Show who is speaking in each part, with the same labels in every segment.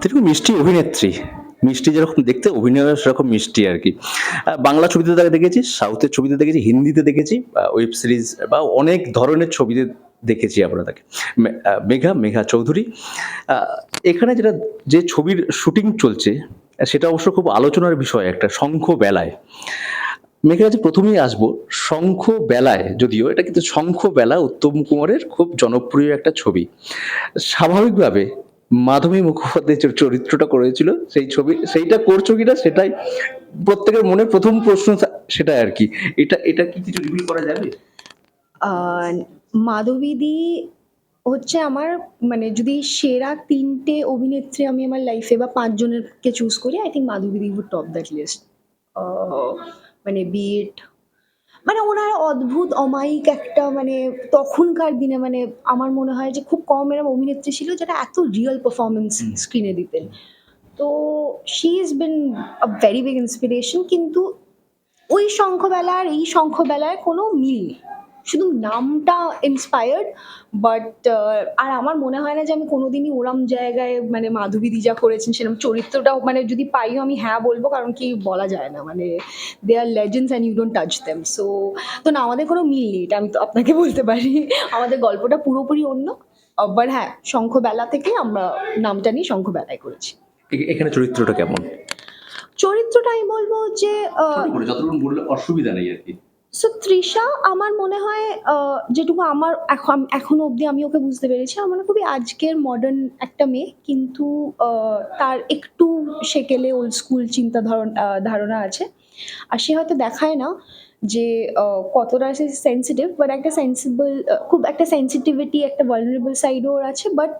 Speaker 1: তিনি খুব মিষ্টি অভিনেত্রী। মিষ্টি যেরকম দেখতে অভিনয় সেরকম মিষ্টি আর কি। বাংলা ছবিতে তাকে দেখেছি, সাউথের ছবিতে দেখেছি, হিন্দিতে দেখেছি ওয়েব সিরিজ বা অনেক ধরনের ছবিতে দেখেছি আমরা তাকে। মেঘা মেঘা চৌধুরী। এখানে যেটা, যে ছবির শুটিং চলছে, সেটা অবশ্য খুব আলোচনার বিষয় একটা, শঙ্খ বেলায়। মেঘের কাছে প্রথমেই আসব, শঙ্খ বেলায় যদিও, এটা কিন্তু শঙ্খ বেলা উত্তম কুমারের খুব জনপ্রিয় একটা ছবি। স্বাভাবিকভাবে মাধবী মুখোপাধ্যায় যে চরিত্রটা করেছিল, সেই ছবি, সেইটা করছ কিনা সেটাই প্রত্যেকের মনে প্রথম প্রশ্ন সেটাই আর কি। এটা এটা কি কিছু রিভিল করা যাবে?
Speaker 2: মাধবীদি হচ্ছে আমার মানে যদি সেরা তিনটে অভিনেত্রী আমি আমার লাইফে বা পাঁচজনেরকে চুজ করি আই থিঙ্ক মাধবীদি উড টপ দ্যাট লিস্ট মানে বিট মানে ওনার অদ্ভুত অমায়িক একটা মানে তখনকার দিনে মানে আমার মনে হয় যে খুব কম এরম অভিনেত্রী ছিল যেটা এত রিয়েল পারফরমেন্স। স্ক্রিনে দিতেন তো she is been a very big inspiration কিন্তু ওই শঙ্খবেলা আর এই শঙ্খবেলায় কোনো মিল নেই শুধু নামটা ইন্সপায়ার্ড বাট আর আমার মনে হয় না যে আমি কোনোদিনই ওরম জায়গায় মানে মাধবী দিজা করেছেন সেরকম চরিত্রটাও মানে যদি পাইও আমি হ্যাঁ বলব কারণ কি বলা যায় না মানে they are legends and you don't touch them so তো না আমাদের কোনো মিল নেই এটা আমি তো আপনাকে বলতে পারি। আমাদের গল্পটা পুরোপুরি অন্য বাট হ্যাঁ শঙ্খবেলা থেকে আমরা নামটা নিয়ে শঙ্খবেলায় করেছি।
Speaker 1: এখানে চরিত্রটা কেমন?
Speaker 2: চরিত্রটা আমি বলব যে
Speaker 1: যতটুকু বললে অসুবিধা নেই আর কি।
Speaker 2: সো তৃষা আমার মনে হয় যেটুকু আমার এখন, এখনও অবধি আমি ওকে বুঝতে পেরেছি, আমার খুবই আজকের মডার্ন একটা মেয়ে, কিন্তু তার একটু সেকেলে ওল্ড স্কুল চিন্তা ধারণ- ধারণা আছে। আর সে হয়তো দেখায় না যে কতটা সে সেন্সিটিভ বাট একটা সেন্সিবল খুব একটা সেন্সিটিভিটি একটা ভালনারেবল সাইডও ওর আছে বাট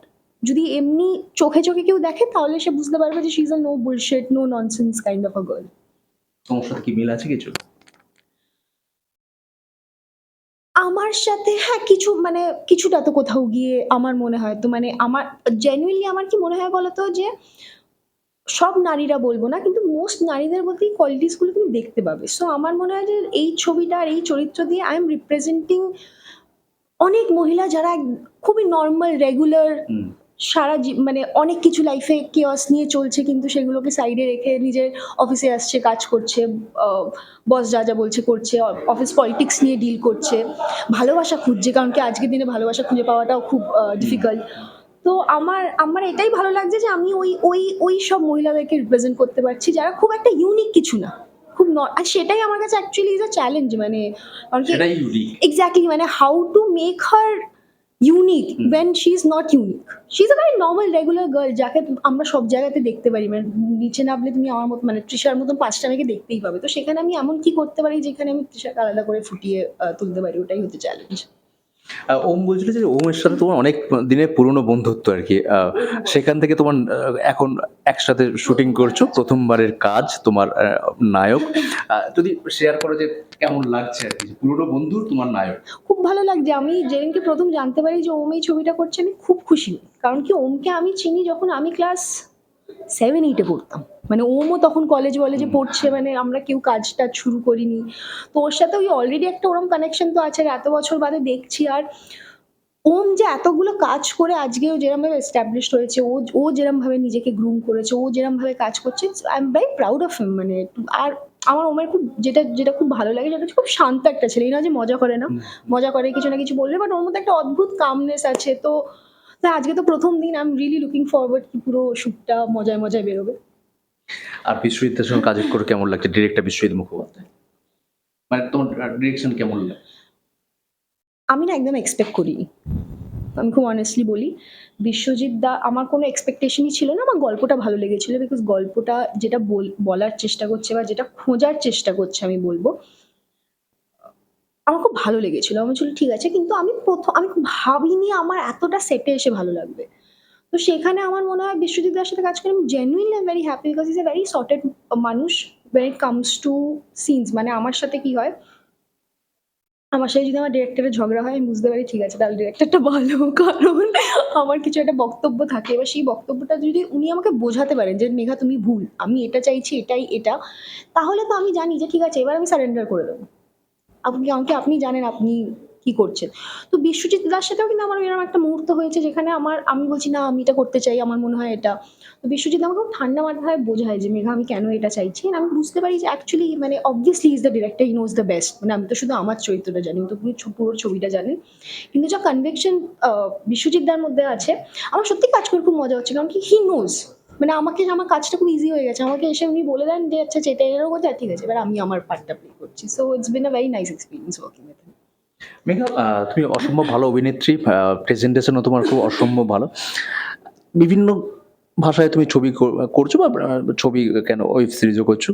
Speaker 2: যদি এমনি চোখে চোখে কেউ দেখে, তাহলে সে বুঝতে পারবে যে she is a no bullshit no nonsense kind of a girl
Speaker 1: তোমার সাথে কি মিল আছে কিছু?
Speaker 2: আমার সাথে হ্যাঁ কিছু মানে কিছুটা তো কোথাও গিয়ে আমার মনে হয় তো মানে আমার জেনুইনলি আমার কি মনে হয় বলতো যে, সব নারীরা বলব না, কিন্তু মোস্ট নারীদের মধ্যে এই কোয়ালিটিসগুলো তুমি দেখতে পাবে। সো আমার মনে হয় যে এই ছবিটা আর এই চরিত্র দিয়ে আই এম রিপ্রেজেন্টিং অনেক মহিলা যারা খুবই নর্মাল রেগুলার সারা মানে অনেক কিছু লাইফে কেয়াস নিয়ে চলছে কিন্তু সেগুলোকে সাইডে রেখে নিজের অফিসে আসছে কাজ করছে বস যা যা বলছে করছে অফিস পলিটিক্স নিয়ে ডিল করছে। ভালোবাসা খুঁজছে কারণ কি আজকের দিনে ভালোবাসা খুঁজে পাওয়াটাও খুব ডিফিকাল্ট তো আমার আমার এটাই ভালো লাগছে যে আমি ওই ওই ওই সব মহিলাদেরকে রিপ্রেজেন্ট করতে পারছি যারা খুব একটা ইউনিক কিছু না। খুব আর সেটাই আমার কাছে অ্যাকচুয়ালি ইজ আ চ্যালেঞ্জ মানে এক্স্যাক্টলি মানে how to make her unique. When she is not unique she is a very normal regular girl যাকে আমরা সব জায়গাতে দেখতে পারি। মানে নিচে নামলে তুমি আমার মতো মানে তৃষার মতন পাঁচটা মেয়েকে দেখতেই পাবে। তো সেখানে আমি এমন কি করতে পারি যেখানে আমি তৃষাকে আলাদা করে ফুটিয়ে তুলতে পারি? ওটাই হচ্ছে চ্যালেঞ্জ
Speaker 1: ওম বলছিল যে ওমের সাথে তোমার অনেক দিনের পুরনো বন্ধুত্ব আর কি। সেখান থেকে তোমার এখন একসাথে শুটিং করছ, প্রথমবারের কাজ তোমার নায়ক। যদি শেয়ার করো যে কেমন লাগছে আর কি পুরনো বন্ধু, তোমার নায়ক।
Speaker 2: খুব ভালো লাগছে। আমি যেদিনকে প্রথম জানতে পারি যে ওম এই ছবিটা করছে, আমি খুব খুশি। কারণ কি, ওমকে আমি চিনি যখন আমি ক্লাস সেভেন এইটে পড়তাম। মানে ওমও তখন কলেজ বলেজে পড়ছে মানে আমরা কেউ কাজ টাজ শুরু করিনি। তো ওর সাথে ওই অলরেডি একটা ওরম কানেকশন তো আছে আর এত বছর বাদে দেখছি আর ওম যে এতগুলো কাজ করে আজকেও যেরমভাবে এস্টাবলিশড হয়েছে ও ও যেরমভাবে নিজেকে গ্রুম করেছে ও যেরমভাবে কাজ করছে I am very proud of him মানে আর আমার ওমের খুব যেটা যেটা খুব ভালো লাগে যেটা খুব শান্ত একটা ছেলে। এই না যে মজা করে না মজা করে কিছু না কিছু বললে বাট ওর মধ্যে একটা অদ্ভুত কামনেস আছে। তো আজকে তো প্রথম দিন I am really looking forward কি পুরো শ্যুটটা মজায় মজায় বেরোবে।
Speaker 1: আর বিশ্বজিতের সঙ্গে কাজ করে কেমন লাগছে? ডিরেক্টর বিশ্বজিৎ মুখোপাধ্যায় মানে তোমার ডিরেকশন কেমন লাগে?
Speaker 2: আমি না একদম এক্সপেক্ট করিনি আমি খুব অনেস্টলি বলি, বিশ্বজিৎ দা, আমার কোনো এক্সপেকটেশনই ছিল না, আমার গল্পটা ভালো লেগেছিল বিকজ গল্পটা যেটা বলার চেষ্টা করছে বা যেটা খোঁজার চেষ্টা করছে আমি বলব, আমার খুব ভালো লেগেছিল। আমি ছিল ঠিক আছে, কিন্তু আমি প্রথম, আমি ভাবিনি আমার এতটা সেটে এসে ভালো লাগবে। তো সেখানে আমার মনে হয় বিশ্বজিৎ দার সাথে কাজ করে আমি genuinely I very happy because is a very sorted মানুষ when it comes to scenes মানে আমার সাথে কি হয়, আমার সাথে যদি আমার ডিরেক্টরের ঝগড়া হয়, আমি বুঝতে পারি ঠিক আছে, তাহলে ডিরেক্টরটা ভালো, কারণ আমার কিছু একটা বক্তব্য থাকে। এবার সেই বক্তব্যটা যদি উনি আমাকে বোঝাতে পারেন যে, মেঘা, তুমি ভুল, আমি এটা চাইছি, এটাই এটা, তাহলে তো আমি জানি যে, ঠিক আছে, এবার আমি সারেন্ডার করে দেবো। আপনি, আমাকে আপনি জানেন, আপনি কি করছেন? তো বিশ্বজিৎ দার সাথেও কিন্তু আমার এরকম একটা মুহূর্ত হয়েছে যেখানে আমার, আমি বলছি, না, আমি এটা করতে চাই, আমার মনে হয় এটা। তো বিশ্বজিৎ আমাকে খুব ঠান্ডা মাথায় বোঝায় যে, মেঘা, আমি কেন এটা চাইছি? আমি বুঝতে পারি যে অ্যাকচুয়ালি মানে obviously is the director he knows the best মানে আমি তো শুধু আমার চরিত্রটা জানি তো পুরো পুরো ছবিটা জানেন কিন্তু যা কনভেকশন বিশ্বজিৎ দার মধ্যে আছে, আমার সত্যি কাজ করে খুব মজা হচ্ছে, কারণ কি হি নোজ মানে আমাকে, আমার কাজটা খুব ইজি হয়ে গেছে। আমাকে এসে উনি বলে দেন যে আচ্ছা যেটা এরকম হচ্ছে ঠিক আছে, এবার আমি আমার পার্টটা প্লে করছি। So it's been a very nice experience working with
Speaker 1: Megha ah, তুমি অসম্ভব ভালো অভিনেত্রী প্রেজেন্টেশনও তোমার খুব অসম্ভব ভালো। বিভিন্ন ভাষায় তুমি ছবি কর- করছ বা আহ, ছবি কেন ওয়েব সিরিজও করছ?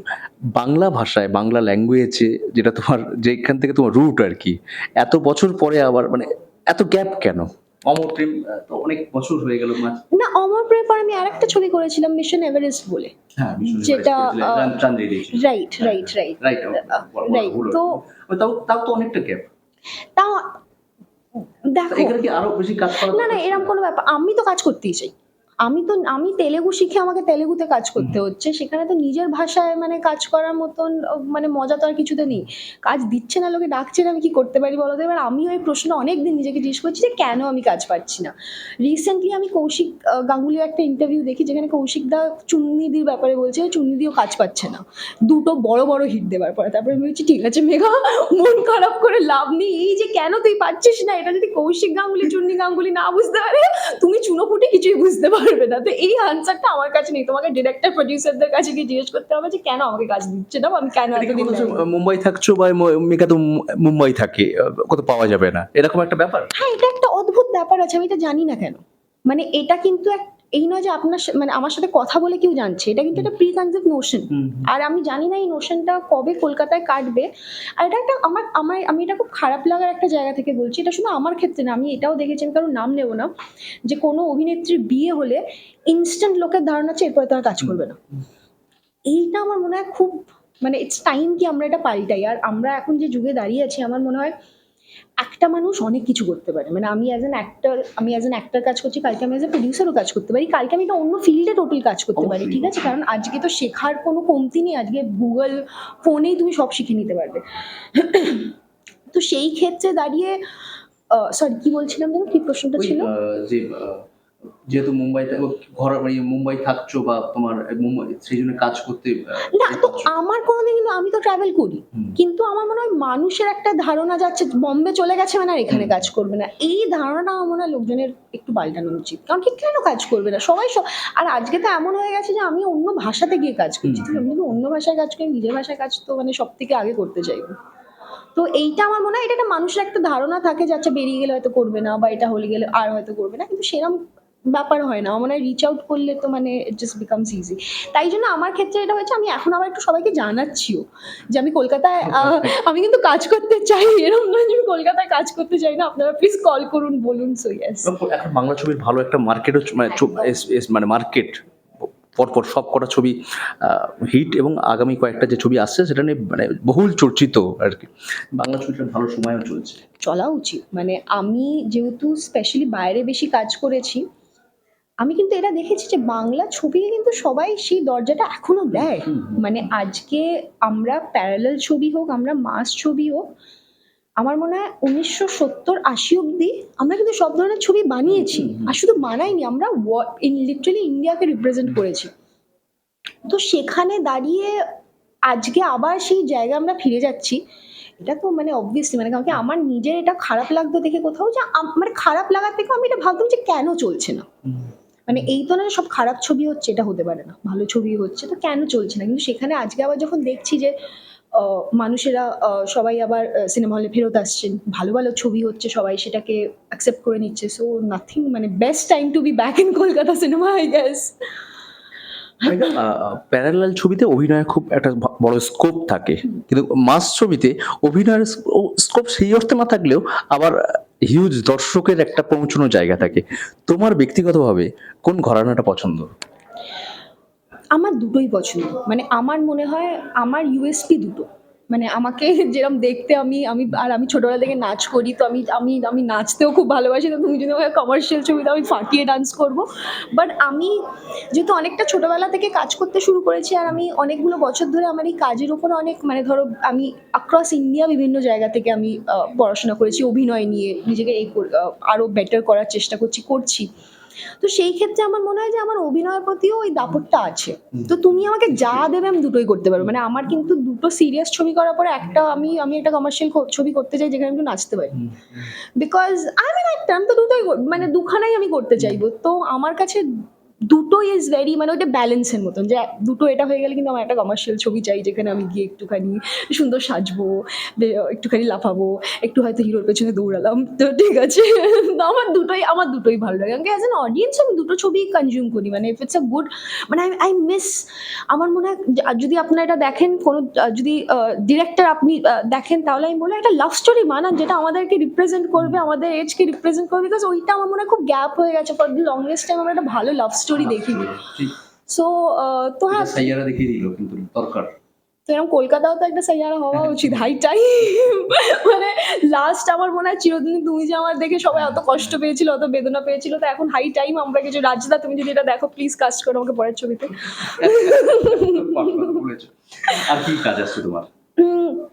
Speaker 1: বাংলা ভাষায় বাংলা ল্যাঙ্গুয়েজে যেটা তোমার যেখান থেকে তোমার রুট আর কি এত বছর পরে আবার মানে এত গ্যাপ কেন? অমর প্রেম আহ, তো অনেক বছর হয়ে গেল মাঝ
Speaker 2: না অমর প্রেম পর আমি আরেকটা ছবি করেছিলাম মিশন এভারেস্ট বলে।
Speaker 1: হ্যাঁ
Speaker 2: যেটা, ah, right right right
Speaker 1: right
Speaker 2: তো-
Speaker 1: তাও তাও তো অনেকটা গ্যাপ
Speaker 2: তাও দেখো।
Speaker 1: এগুলো কি আরও বেশি কাজ করা
Speaker 2: না না এরকম কোনো ব্যাপার আমি তো কাজ করতেই চাই। আমি তো আমি তেলেগু শিখে আমাকে তেলেগুতে কাজ করতে হচ্ছে। সেখানে তো নিজের ভাষায় মানে কাজ করার মতন মানে মজা তো আর কিছুতে নেই। কাজ দিচ্ছে না লোকে ডাকছে না আমি কি করতে পারি বলো তো? এবার আমি ওই প্রশ্ন অনেক দিন নিজেকে জিজ্ঞেস করছি যে কেন আমি কাজ পাচ্ছি না? রিসেন্টলি আমি কৌশিক গাঙ্গুলির একটা ইন্টারভিউ দেখি যেখানে কৌশিক দা চুন্নিদির ব্যাপারে বলছে চুন্নিদিও কাজ পাচ্ছে না। দুটো বড় বড় হিট দেওয়ার পরে। তারপরে আমি বলছি ঠিক আছে মেঘা মন খারাপ করে লাভ নেই। এই যে কেন তুই পাচ্ছিস না? এটা যদি কৌশিক গাঙ্গুলি চুন্নি গাঙ্গুলি না বুঝতে পারে তুমি চুনো ফুটে কিছুই বুঝতে পারবে না। তো এই আনসারটা আমার কাছে নেই। তোমাকে ডিরেক্টর প্রডিউসারদের কাছে গিয়ে জিজ্ঞেস করতে হবে যে কেন আমাকে কাজ দিচ্ছে না? আমি কেন এতদিন?
Speaker 1: মুম্বাই থাকছো বা মেকা তো মুম্বাই থাকে কত কোথাও পাওয়া যাবে না। এরকম একটা ব্যাপার?
Speaker 2: হ্যাঁ এটা একটা অদ্ভুত ব্যাপার আছে আমি তো জানি না কেন। মানে এটা কিন্তু এক এই নয় যে আপনার মানে আমার সাথে কথা বলে কেউ জানছে এটা কিন্তু একটা প্রি কনসেপ্ট নোশন আর আমি জানি না এই নোশনটা কবে কলকাতায় কাটবে। আর এটা একটা আমার আমার আমি এটা খুব খারাপ লাগার একটা জায়গা থেকে বলছি। এটা শুধু আমার ক্ষেত্রে না আমি এটাও দেখেছি আমি কারোর নাম নেব না। যে কোনো অভিনেত্রীর বিয়ে হলে ইনস্ট্যান্ট লোকের ধারণা আছে এরপরে তারা কাজ করবে না। এইটা আমার মনে হয় খুব মানে ইটস টাইম কি আমরা এটা পাল্টাই। আর আমরা এখন যে যুগে দাঁড়িয়ে আছি আমার মনে হয় একটা মানুষ অনেক কিছু করতে পারে। মানে আমি অ্যাজ অ্যান অ্যাক্টার আমি অ্যাজ অ্যান অ্যাক্টার কাজ করছি কালকে আমি অ্যাজ এ প্রডিউসারও কাজ করতে পারি। কালকে আমি একটা অন্য ফিল্ডে টোটাল কাজ করতে পারি ঠিক আছে? কারণ আজকে তো শেখার কোনো কমতি নেই আজকে গুগল ফোনেই তুমি সব শিখে নিতে পারবে। তো সেই ক্ষেত্রে দাঁড়িয়ে সরি কি বলছিলাম যেন? কি প্রশ্নটা ছিল?
Speaker 1: যে যেহেতু মুম্বাই ঘর মানে মুম্বাই থাকছো বা তোমার মুম্বাই সেই জন্য কাজ করতে
Speaker 2: না তো আমার কোনোদিন কিন্তু আমি তো ট্রাভেল করি। কিন্তু আমার মনে হয় মানুষের একটা ধারণা যাচ্ছে বম্বে চলে গেছে মানে আর এখানে কাজ করবে না। এই ধারণাটা আমার মনে হয় লোকজনের একটু পাল্টানো উচিত। কারণ কি কেন কাজ করবে না? সবাই সব আর আজকে তো এমন হয়ে গেছে যে আমি অন্য ভাষাতে গিয়ে কাজ করছি। আমি যদি অন্য ভাষায় কাজ করি নিজের ভাষায় কাজ তো মানে সব থেকে আগে করতে চাইব। তো এইটা আমার মনে হয় এটা একটা মানুষের একটা ধারণা থাকে যে আচ্ছা বেরিয়ে গেলে হয়তো করবে না বা এটা হলে গেলে আর হয়তো করবে না। কিন্তু সেরকম ব্যাপার হয় না। মনে রিচ আউট করলে তো মানে ইট জাস্ট বিকামস ইজি তাই জন্য আমার ক্ষেত্রে এটা হয়েছে আমি এখন আবার একটু সবাইকে জানাচ্ছিও যে আমি কলকাতায় আমি কিন্তু কাজ করতে চাই। এরকম নয় যে আমি কলকাতায় কাজ করতে চাই না। আপনারা প্লিজ কল করুন বলুন সো ইয়েস
Speaker 1: এখন বাংলা ছবির ভালো একটা মার্কেটও মানে মানে মার্কেট পরপর সব কটা ছবি হিট এবং আগামী কয়েকটা যে ছবি আসছে সেটা নিয়ে মানে বহুল চর্চিত আর কি। বাংলা ছবিটা ভালো সময়ও চলছে।
Speaker 2: চলা উচিত। মানে আমি যেহেতু স্পেশালি বাইরে বেশি কাজ করেছি আমি কিন্তু এটা দেখেছি যে বাংলা ছবিকে কিন্তু সবাই সেই দরজাটা এখনও দেয়। মানে আজকে আমরা প্যারালাল ছবি হোক আমরা মাস ছবি হোক আমার মনে হয় উনিশশো সত্তর আশি অব্দি আমরা কিন্তু সব ধরনের ছবি বানিয়েছি। আর শুধু বানাইনি আমরা লিটারালি ইন্ডিয়াকে রিপ্রেজেন্ট করেছি। তো সেখানে দাঁড়িয়ে আজকে আবার সেই জায়গায় আমরা ফিরে যাচ্ছি। এটা তো মানে অবভিয়াসলি মানে কারণ কি আমার নিজের এটা খারাপ লাগতো দেখে কোথাও যে মানে খারাপ লাগার থেকে আমি এটা ভাবতাম যে কেন চলছে না। মানে এই তো না সব খারাপ ছবি হচ্ছে এটা হতে পারে না। ভালো ছবি হচ্ছে তো কেন চলছে না? কিন্তু সেখানে আজকে আবার যখন দেখছি যে মানুষেরা সবাই আবার সিনেমা হলে ফেরত আসছেন ভালো ভালো ছবি হচ্ছে সবাই সেটাকে অ্যাকসেপ্ট করে নিচ্ছে। সো নাথিং মানে best time to be back in Kolkata cinema I guess
Speaker 1: parallel ছবিতে অভিনয়ের খুব একটা বড় স্কোপ থাকে। কিন্তু মাস ছবিতে অভিনয়ের স্কোপ সেই অর্থে না থাকলেও আবার হিউজ দর্শকের একটা পৌঁছানোর জায়গা থাকে। তোমার ব্যক্তিগতভাবে কোন ঘরানাটা পছন্দ?
Speaker 2: আমার দুটোই পছন্দ। মানে আমার মনে হয় আমার ইউএসপি দুটো। মানে আমাকে যেরকম দেখতে আমি আমি আর আমি ছোটবেলা থেকে নাচ করি, তো আমি আমি আমি নাচতেও খুব ভালোবাসি, তো তুমি যদি আমাকে কমার্শিয়াল ছবিতে আমি ফাটিয়ে ডান্স করব। বাট আমি যেহেতু অনেকটা ছোটবেলা থেকে কাজ করতে শুরু করেছি, আর আমি অনেকগুলো বছর ধরে আমার এই কাজের উপরে অনেক মানে ধরো আমি অ্যাক্রস ইন্ডিয়া বিভিন্ন জায়গা থেকে আমি পড়াশোনা করেছি, অভিনয় নিয়ে নিজেকে এই আরও বেটার করার চেষ্টা করছি করছি। তো সেই ক্ষেত্রে আমার মনে হয় যে আমার অভিনয়ের প্রতিও ওই দাপটটা আছে। তো তুমি আমাকে যা দেবে আমি দুটোই করতে পারব। মানে আমার কিন্তু দুটো সিরিয়াস ছবি করার পরে একটা আমি আমি একটা কমার্শিয়াল ছবি করতে চাই যেখানে আমি একটু নাচতে পারি। বিকজ আই মিন একটা আমি তো দুটোই মানে দুখানাই আমি করতে চাইব। তো আমার কাছে দুটো ইজ ভেরি মানে ওইটা ব্যালেন্সের মতন। যে দুটো এটা হয়ে গেলে কিন্তু আমার একটা কমার্শিয়াল ছবি চাই, যেখানে আমি গিয়ে একটুখানি সুন্দর সাজবো একটুখানি লাফাবো, একটু হয়তো হিরোর পেছনে দৌড়ালাম। তো ঠিক আছে। আমার দুটোই আমার দুটোই ভালো লাগে। অ্যাজ অ্যান অডিয়েন্স আমি দুটো ছবি কনজিউম করি। মানে ইফ ইটস আ গুড মানে আই আই মিস আমার মনে হয় যদি আপনারা এটা দেখেন, কোনো যদি ডিরেক্টর আপনি দেখেন, তাহলে আমি বলব একটা লাভ স্টোরি বানান, যেটা আমাদেরকে রিপ্রেজেন্ট করবে, আমাদের এজকে রিপ্রেজেন্ট করবে বিকজ ওইটা আমার মনে হয় খুব গ্যাপ হয়ে গেছে। ফর দ্য লংগেস্ট টাইম আমরা একটা ভালো লাভ স্টোরি দেখিনি সো তো হ্যাঁ।
Speaker 1: সাইয়ারা দেখিয়ে দিল কিন্তু দরকার।
Speaker 2: তো এরকম কলকাতাও তো একটা সাইয়ারা হওয়া উচিত হাই টাইম মানে লাস্ট আমার মনে হয় চিরদিন তুমি যে আমার দেখে সবাই অত কষ্ট পেয়েছিল অত বেদনা পেয়েছিল তো এখন হাই টাইম আমরা কিছু রাজদা তুমি যদি এটা দেখো প্লিজ কাস্ট করো আমাকে পরের ছবিতে।
Speaker 1: আর কি কাজ আসছে তোমার?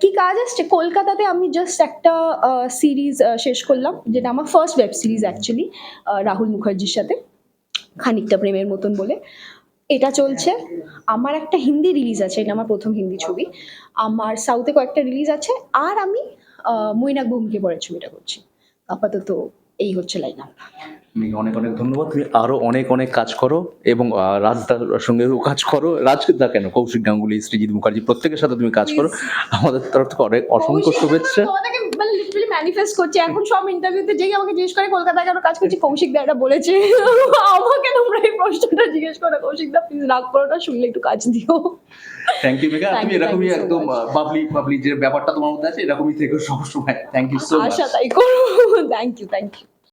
Speaker 2: কি কাজ আসছে কলকাতাতে আমি জাস্ট একটা সিরিজ শেষ করলাম যেটা আমার first web series actually Rahul মুখার্জির সাথে। খানিকটা প্রেমের মতন বলে। এটা চলছে। আমার একটা হিন্দি রিলিজ আছে এটা আমার প্রথম হিন্দি ছবি। আমার সাউথে কয়েকটা রিলিজ আছে আর আমি মৈনাক ভূমিকে পরের ছবিটা করছি। আপাতত এই হচ্ছে লাইন আপ
Speaker 1: অনেক অনেক ধন্যবাদ। তুমি আরও অনেক অনেক কাজ করো এবং রাজদার সঙ্গেও কাজ করো। রাজদা কেন? কৌশিক গাঙ্গুলি সৃজিৎ মুখার্জি প্রত্যেকের সাথে তুমি কাজ করো। আমাদের তরফ থেকে অনেক অসংখ্য শুভেচ্ছা।
Speaker 2: ম্যানিফেস্ট করছি এখন সব ইন্টারভিউতে যেই আমাকে জিজ্ঞেস করে কলকাতায় কেন কাজ করছি কৌশিক দা এটা বলেছে। আমাকে তোমরা এই প্রশ্নটা জিজ্ঞেস করো কৌশিক দা প্লিজ রাগ করো না শুনলে একটু কাজ দিও।
Speaker 1: থ্যাংক ইউ মেঘা
Speaker 2: Thank
Speaker 1: তুমি এরকমই একদম. বাবলি বাবলি যে ব্যাপারটা তোমার মধ্যে আছে এরকমই থেকো সবসময়। থ্যাংক ইউ সো মাচ
Speaker 2: আশা তাই করো। Thank you thank you